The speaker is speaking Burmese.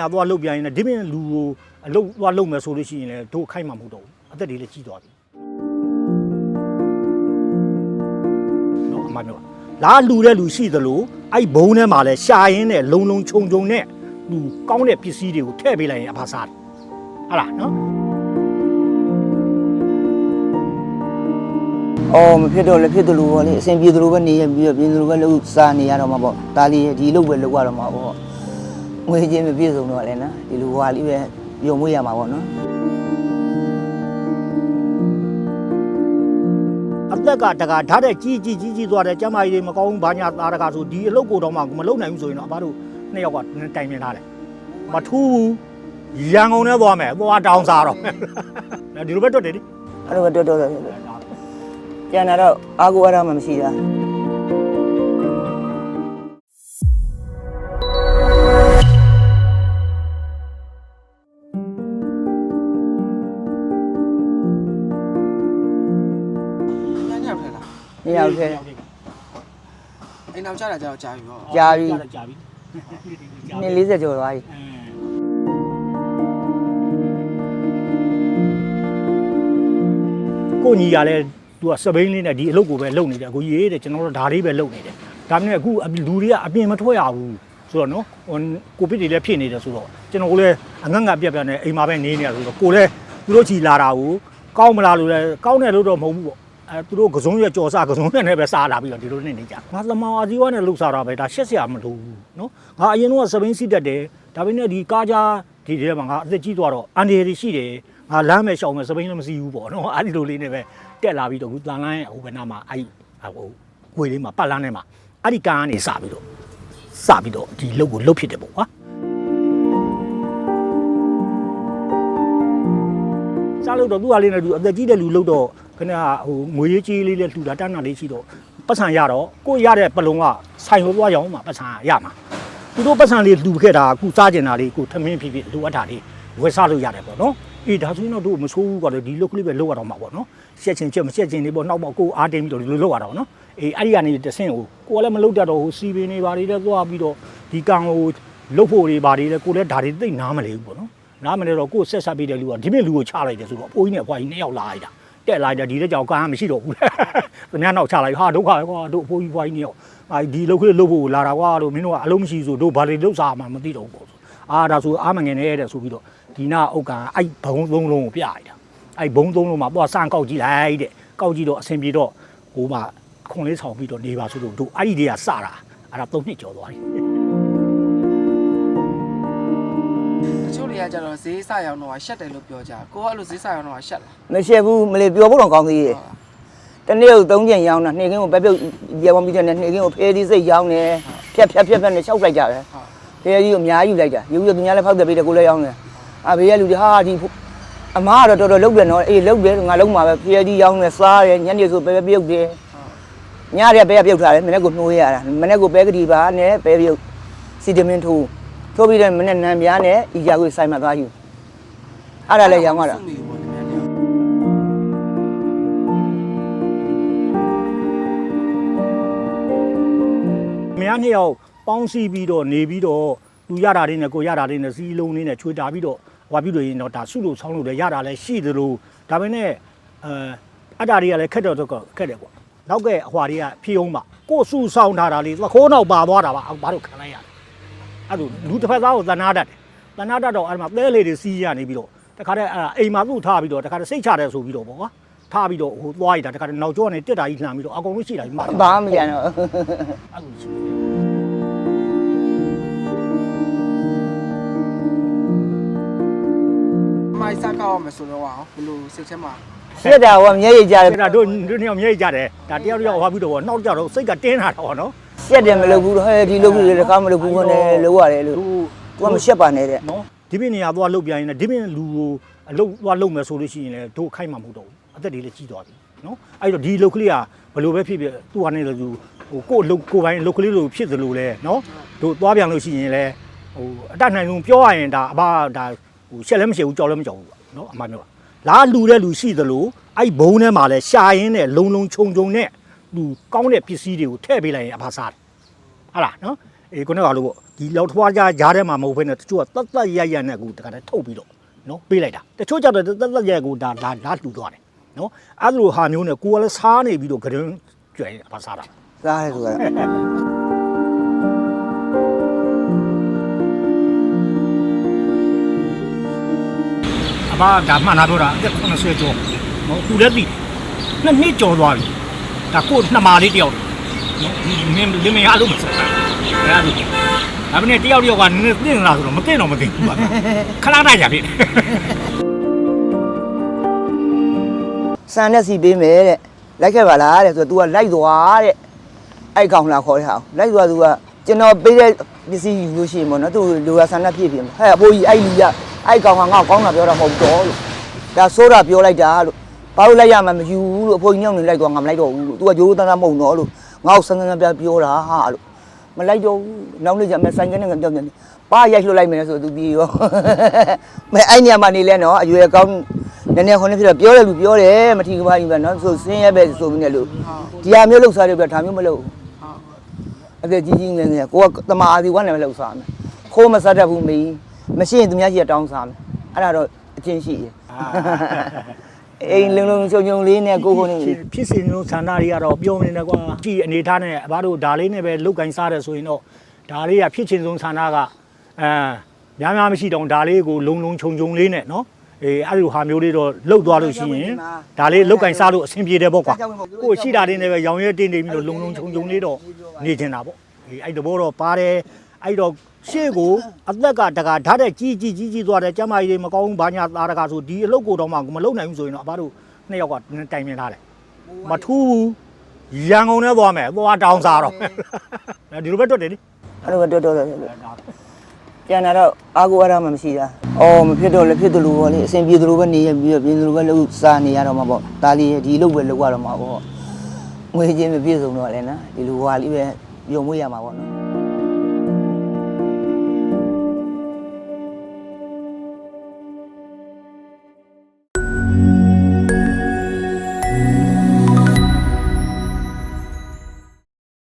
ရာသွားလှုပ်ပြန်ရင်လည်းဒီပြင်လူကိုအလုပ်သွားလှုပ်မယ်ဆိုလို့ရှိရင်လည်းတို့ခိုက်မှာမဟုတ်တော့ဘူးအသက်တွေလည်းကြီးသွားပြီနော်အမှန်ပြောလာလူတဲ့လူရှိသလိုအဲ့ဘုံထဲမှာလည်းရှာရင်းနဲ့လုံလုံခြုံခြုံနဲ့လူကောင်းတဲ့ပစ္စည်းတွေကိုထည့်ပေးလိုက်ရင်အဖာစားတယ်ဟုတ်လားနော်အော်မဖြစ်တော့လည်းဖြစ်တယ်လို့ပေါ့လေအဆင်ပြေတယ်လို့ပဲနေရပြီးတော့ပြေတယ်လို့ပဲလို့စားနေရတော့မှာပေါ့ဒါလေးဒီလုပ်ပဲလုပ်ရတော့မှာပေါ့ ငွေချင်းမပြည့်စုံတော့လည်းနော်ဒီလိုဟွာလေးပဲယုံမွေးရမှာပေါ့နော်အသက်ကတကာဓာတ်တဲ့ကြီးကြီးကြီးကြီးသွားတယ်ကျမကြီးတွေမကောင်းဘူးဘာညာသားတကာဆိုဒီအလုပ်ကိုတော့မှမလုပ်နိုင်ဘူးဆိုရင်တော့အဘတို့နှစ်ယောက်ကတိုင်ပင်ထားတယ်မထူးဘူးရန်ကုန်ထဲသွားမယ်သွားတောင်းစားတော့ဒီလိုပဲတွတ်တယ်လေအဲ့လိုပဲတော်တော်တော်ကျန်တာတော့အာကိုအရမှမရှိတာ လားနေရာခဲအိမ်နောက်ကြတာကြတော့ကြာပြီပေါ့ကြာပြီကြာပြီနှစ်40ကျော်သွားပြီကိုညီရလဲသူကစပိန်လေးနဲ့ဒီအလုပ်ကိုပဲလုပ်နေတယ်အခုရေးတဲ့ကျွန်တော်တို့ဒါလေးပဲလုပ်နေတယ်ဒါပေမဲ့အခုလူတွေကအပြင်မထွက်ရဘူးဆိုတော့နော်ဟိုကိုဗစ်တွေလည်းဖြစ်နေတယ်ဆိုတော့ကျွန်တော်လည်းအငတ်ငတ်ပြက်ပြက်နဲ့အိမ်မှာပဲနေနေရဆိုတော့ကိုလည်းသူတို့ချီလာတာကိုကောင်းမလားလို့လဲကောင်းတယ်လို့တော့မဟုတ်ဘူးပေါ့ အဲသူတို့ကစုံရကြော်စားကစုံရနဲ့ပဲစားလာပြီးတော့ဒီလိုနေနေကြငါသမားအစည်းအဝါးနဲ့လှုပ်စားတာပဲဒါရှက်စရာမလိုဘူးနော်ငါအရင်တော့စပိန်စီးတတ်တယ်ဒါပေမဲ့ဒီကားကြားဒီထဲမှာငါအသက်ကြီးသွားတော့အန်ဒီရီရှိတယ်ငါလမ်းမဲ့ရှောင်မဲ့စပိန်လည်းမစီဘူးပေါ့နော်အဲ့ဒီလိုလေးနဲ့ပဲတက်လာပြီးတော့ခုတန်လိုင်းဟိုဘယ်နာမှာအဲ့ဟိုကိုယ်လေးမှာပတ်လန်းထဲမှာအဲ့ဒီကားကနေစပြီးတော့စပြီးတော့ဒီလုတ်ကိုလုတ်ဖြစ်တယ်ပေါ့ကွာစားလို့တော့သူ့ဟာလေးနဲ့သူအသက်ကြီးတဲ့လူလို့တော့ ခဏဟိုငွေရေးကြီးလေးနဲ့လှူတာတန်းတာလေးရှိတော့ပတ်စံရတော့ကိုရတဲ့ပလုံကဆိုင်လို့သွားရောင်းမှာပတ်စံရမှာသူတို့ပတ်စံလေးလှူခဲ့တာအခုစားကျင်တာလေးကိုထမင်းဖြစ်ဖြစ်လိုအပ်တာလေးဝယ်စားလို့ရတယ်ပေါ့နော်အေးဒါဆိုရင်တော့တို့မဆိုးဘူးကွာလေဒီလုတ်ကလေးပဲလောက်ရတော့မှာပေါ့နော်ရှက်ချင်ချက်မရှက်ချင်လေးပေါ့နောက်ပေါ့ကိုအားတင်းပြီးတော့ဒီလိုလောက်ရတော့နော်အေးအဲ့ဒီကနေတဆင့်ကိုကိုကလည်းမလုတ်တတ်တော့ဟိုစီပင်နေပါလေးလည်းသွားပြီးတော့ဒီကောင်ကိုလုတ်ဖို့တွေပါတွေလည်းကိုလည်းဒါတွေသိနားမလဲဘူးပေါ့နော်နားမလဲတော့ကိုယ်ဆက်ဆက်ပြီးတဲ့လူကဒီမဲ့လူကိုချလိုက်တယ်ဆိုတော့အဖိုးကြီးနဲ့အဖွားကြီးနှစ်ယောက်လာလိုက်တာ တက်လိုက်တာဒီတဲ့ကြောင်ကားမရှိတော့ဘူးလေသူများနောက်ချလိုက်ဟာဒုက္ခပဲကွာတို့အဖိုးကြီးဖွားကြီးနှစ်ယောက်အာဒီလုတ်ခလေးလုတ်ဖို့လာတာကွာတို့မင်းတို့ကအလုံးမရှိဆိုတို့ဘာတွေလုတ်စားမှမသိတော့ဘူးပေါ့ဆိုအာဒါဆိုအာမငယ်နဲ့တဲ့ဆိုပြီးတော့ဒီနာအုတ်ကအဲ့ဘုံသုံးလုံးကိုပြလိုက်တာအဲ့ဘုံသုံးလုံးမှာသွားစမ်းကောက်ကြည့်လိုက်တဲ့ကောက်ကြည့်တော့အဆင်ပြေတော့ဟိုမှာခွန်လေးဆောင်ပြီးတော့နေပါဆိုတော့တို့အဲ့ဒီတည်းကစတာအဲ့ဒါသုံးနှစ်ကျော်သွားပြီ တချို့တွေကကြတော့ဈေးစရောင်းတော့ရှက်တယ်လို့ပြောကြကိုကအဲ့လိုဈေးစရောင်းတော့ရှက်လားမရှက်ဘူးမလေးပြောဖို့တော့ကောင်းသေးရဲ့တနေ့ကို၃ချိန်ရောင်းတာနေ့ကင်းကိုပဲပြုတ်ရေပေါင်းပြီးတဲ့နေ့ကင်းကိုဖဲသီးစိတ်ရောင်းတယ်ဖြက်ဖြက်ဖြက်ဖြက်နဲ့ရှောက်လိုက်ကြတယ်ဟုတ်ဖဲကြီးကိုအများကြီးယူလိုက်တာယူပြီးတော့သူများလည်းဖောက်တယ်ပြီးတယ်ကိုလည်းရောင်းတယ်အာဘေးကလူတွေဟာဒီအမားကတော့တော်တော်လုတ်တယ်နော်အေးလုတ်တယ်ငါလုံးမှာပဲဖဲကြီးရောင်းတယ်စားတယ်ညနေဆိုပဲပဲပြုတ်တယ်ညရက်ပဲပြုတ်ထားတယ်မနေ့ကနှိုးရတာမနေ့ကပဲကတိပါနဲ့ပဲပြုတ်စီတမင်ထိုး ထိုးပြီးတော့မနေ့နံပြားနဲ့ဤကြကိုဆိုင်မှာသွားယူအဲ့ဒါလည်းရောင်းရတာစုနေပေါ့နည်းနည်းမယားနှစ်ယောက်ပေါင်းစည်းပြီးတော့နေပြီးတော့သူရတာလေးနဲ့ကိုရတာလေးနဲ့စီးလုံးလေးနဲ့ချွေတာပြီးတော့ဟွာပြီးတော့ရင်တော့ဒါဆုလို့ဆောင်းလို့လည်းရတာလည်းရှိသလိုဒါပေမဲ့အဲအတားတွေကလည်းခက်တော့တော့ခက်တယ်ကွာနောက်ကဲအဟွာတွေကဖြီးအောင်ပါကိုဆုဆောင်ထားတာလေးသခိုးနောက်ပါသွားတာပါဘာလို့ခံလိုက်ရလဲ အဲ့လိုလူတစ်ဖက်သားကိုသနာတတ်တယ်သနာတတ်တော့အဲ့မှာသဲလေးတွေစီးရနေပြီးတော့တခါတည်းအဲ့အိမ်မှာသူ့ထားပြီးတော့တခါတည်းစိတ်ချတယ်ဆိုပြီးတော့ပေါ့ကွာထားပြီးတော့ဟိုသွားရတာတခါတည်းနောက်ကျောကနေတက်တာကြီးလှမ်းပြီးတော့အကုန်လုံးရှိတာကြီးမှာဘာမှမကြံတော့အဲ့လိုရှိတယ်မိုက်စကောက်အောင်မဆိုတော့အောင်ဘယ်လိုစိတ်ထဲမှာရှက်တာဟိုမျက်ရည်ကြတယ်အဲ့ဒါတို့တို့နှစ်ယောက်မြဲကြတယ်ဒါတယောက်တယောက်ဟောပြီးတော့နှောက်ကြတော့စိတ်ကတင်းလာတော့နော် ရှက်တယ်မလုပ်ဘူးတော့ဟဲ့ဒီလုပ်ပြီးတခါမလုပ်ဘူးခေါနဲ့လုပ်ရတယ်လို့သူသူကမရှက်ပါနဲ့တဲ့နော်ဒီပြင်နေရာသွားလှုပ်ပြန်ရင်လည်းဒီပြင်လူကိုအလုပ်သွားလှုပ်မယ်ဆိုလို့ရှိရင်လည်းတို့ခိုက်မှာမဟုတ်တော့ဘူးအသက်တွေလည်းကြီးသွားပြီနော်အဲ့တော့ဒီလုတ်ကလေးကဘယ်လိုပဲဖြစ်ဖြစ်သူ့ဟာနဲ့လည်းသူဟိုကို့လုတ်ကိုယ်ပိုင်းလုတ်ကလေးလိုဖြစ်သလိုလဲနော်တို့သွားပြန်လို့ရှိရင်လည်းဟိုအတတ်နိုင်ဆုံးပြောရရင်ဒါအဘဒါဟိုရှက်လည်းမရှိဘူးကြောက်လည်းမကြောက်ဘူးပေါ့နော်အမှန်ပြောလာလူတဲ့လူရှိသလိုအဲ့ဘုံထဲမှာလည်းရှာရင်းနဲ့လုံလုံခြုံခြုံနဲ့လူကောင်းတဲ့ပစ္စည်းတွေကိုထည့်ပေးလိုက်ရင်အဘစားတယ် ဟုတ်လားနော်အေးခုနကလို့ပေါ့ဒီလောက်ထွားကြကြားထဲမှာမဟုတ်ဘဲနဲ့တချို့ကတတ်တတ်ရရနဲ့ကူတခါတည်းထုတ်ပြီးတော့နော်ပေးလိုက်တာတချို့ကြတော့တတ်တတ်ရကူဒါဒါဒါတူသွားတယ်နော်အဲ့လိုဟာမျိုးနဲ့ကိုကလည်းစားနေပြီးတော့ကရင်ကျွဲပါစားတာစားရဲဆိုတာအမဒါမှန်တာပြောတာအသက်80ကျော်နော်သူလည်းပြီနှစ်နှစ်ကျော်သွားပြီဒါကိုနှစ်မာလေးတယောက် နော်ဒီမင်းဒီမင်းအားလုံးမဆက်တာအဲ့ဒါဒါပေမဲ့တယောက်တယောက်ကနည်းနည်းသိနေတာဆိုတော့မသိတော့မသိဘူးပါခလာတာကြဖြစ်တယ် စံနဲ့စီပေးမယ်တဲ့လိုက်ခဲ့ပါလားတဲ့ဆိုတော့ तू ကလိုက်သွားတဲ့အဲ့ကောင်လာခေါ်တဲ့ဟာလိုက်သွား तू ကကျွန်တော်ပေးတဲ့ပစ္စည်းယူလို့ရှိရင်ပေါ့နော် तू လူကစံနဲ့ပြည့်ပြည့်ဟဲ့အဖိုးကြီးအဲ့လူကအဲ့ကောင်ကငါ့ကိုကောင်းတာပြောတာမဟုတ်တော့လို့ဒါဆိုးတာပြောလိုက်တာလို့ဘာလို့လိုက်ရမှမယူဘူးလို့အဖိုးကြီးညောင်းနေလိုက်သွားငါမလိုက်တော့ဘူးလို့ तू ကဂျိုးတန်းတန်းမဟုတ်တော့လို့ ငါ့ကိုစံစံပြပြောတာဟာလို့မလိုက်တော့ဘူးနောက်နေ့ကျမှဆိုင်ကနေငါပြောပြန်တယ်ပါရိုက်လှုပ်လိုက်မယ်ဆို तू ပြီးရောမဲအဲ့ညမှာနေလဲနော်အရွယ်ကောင်းနည်းနည်းခွန်းဖြစ်တော့ပြောတယ်လူပြောတယ်မထီကပါကြီးပဲနော်ဆိုစင်းရဲပဲဆိုပြီးနေလို့ဒီဟာမျိုးလှုပ်စားတယ်ပြဒါမျိုးမလုပ်ဘူးအသက်ကြီးကြီးငယ်ငယ်ကိုကတမာအာဒီဝမ်းနဲ့မလှုပ်စားမယ်ခိုးမစားတတ်ဘူးမေးမရှိရင်သူများကြီးကတောင်းစားမယ်အဲ့ဒါတော့အချင်းရှိတယ် အိမ်လုံလုံချုံချုံလေးနဲ့ကိုကိုနေဖြစ်ဖြစ်စဉ်မျိုးဆန္ဒတွေကတော့ပြောမနေနဲ့ကွာကြည်အနေထားနဲ့အဘတို့ဒါလေးနဲ့ပဲလုတ်ကင်စားတယ်ဆိုရင်တော့ဒါလေးကဖြစ်ချင်ဆုံးဆန္ဒကအဲများများမရှိတော့ဒါလေးကိုလုံလုံခြုံခြုံလေးနဲ့နော်အေးအဲ့လိုဟာမျိုးလေးတော့လှုပ်သွားလို့ရှိရင်ဒါလေးလုတ်ကင်စားလို့အဆင်ပြေတယ်ပေါ့ကွာကိုယ်ရှိတာလေးနဲ့ပဲရောင်ရဲတင်းနေပြီးတော့လုံလုံခြုံခြုံလေးတော့နေချင်တာပေါ့အေးအဲ့တဘောတော့ပါတယ်အဲ့တော့ ရှေ့ကိုအသက်ကတကာဓာတ်တဲ့ကြီးကြီးကြီးကြီးသွားတယ်ကျမကြီးတွေမကောင်းဘူးဘာညာသားတကာဆိုဒီအလုပ်ကိုတော့မှမလုပ်နိုင်ဘူးဆိုရင်တော့အဘတို့နှစ်ယောက်ကတိုင်ပင်ထားတယ်မထူးဘူးရန်ကုန်ထဲသွားမယ်သွားတောင်းစားတော့ဒီလိုပဲတွတ်တယ်လေအဲ့လိုပဲတော်တော်တော်ပြန်လာတော့အာကိုအားရမှမရှိတာအော်မဖြစ်တော့လည်းဖြစ်တယ်လို့ပေါ့လေအစဉ်ပြေတယ်လို့ပဲနေရပြီးတော့ပြင်းတယ်လို့ပဲလှုပ်စားနေရတော့မှာပေါ့ဒါလေးဒီလှုပ်ပဲလှုပ်ရတော့မှာပေါ့ငွေချင်းမပြည့်စုံတော့လည်းနော်ဒီလိုဟာလေးပဲပြုံမွေးရမှာပေါ့နော်